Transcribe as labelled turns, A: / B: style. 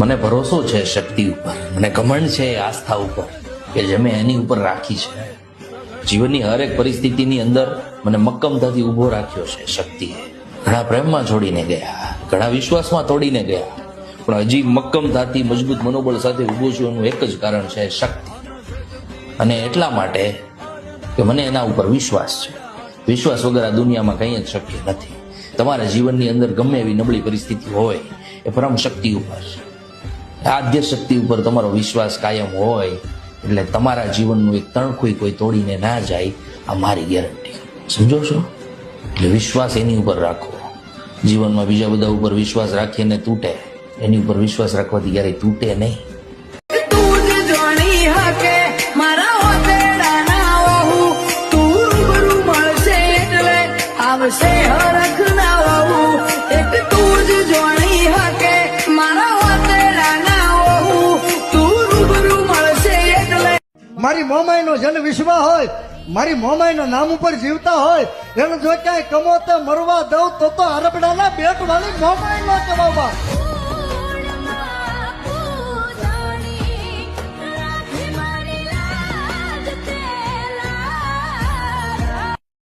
A: મને ભરોસો છે શક્તિ ઉપર. મને ઘમંડ છે આસ્થા ઉપર કે જે મેં એની ઉપર રાખી છે. જીવનની હરેક પરિસ્થિતિની અંદર મને મક્કમતાથી ઊભો રાખ્યો છે શક્તિએ. ઘણા પ્રેમમાં છોડીને ગયા, ઘણા વિશ્વાસમાં તોડીને ગયા, પણ હજી મક્કમતાથી મજબૂત મનોબળ સાથે ઊભો છું એનું એક જ કારણ છે શક્તિ. અને એટલા માટે કે મને એના ઉપર વિશ્વાસ છે. વિશ્વાસ વગર આ દુનિયામાં કંઈ જ શક્ય નથી. તમારા જીવનની અંદર ગમે એવી નબળી પરિસ્થિતિ હોય, એ પરમ શક્તિ ઉપર છે. આદ્ય શક્તિ ઉપર તમારો વિશ્વાસ કાયમ હોય, એટલે તમારા જીવનનું એક તણખુઈ કોઈ તોડીને ના જાય, આ મારી ગેરંટી સમજો છો? એટલે વિશ્વાસ એની ઉપર રાખો. જીવનમાં બીજા બધા ઉપર વિશ્વાસ રાખીને તૂટે. એની ઉપર વિશ્વાસ રાખવાથી ક્યારેય તૂટે નહીં.
B: આવશે હરખ ના એક તું જ જોણી મારી
C: મોમાઈનો જેને વિશ્વા હોય, મારી મોમાઈના નામ ઉપર જીવતા હોય, એને જો ક્યાંય કમોતે મરવા દઉં તો તો આરબડાના બેટ વાળી મોમાઈ નો કમાવા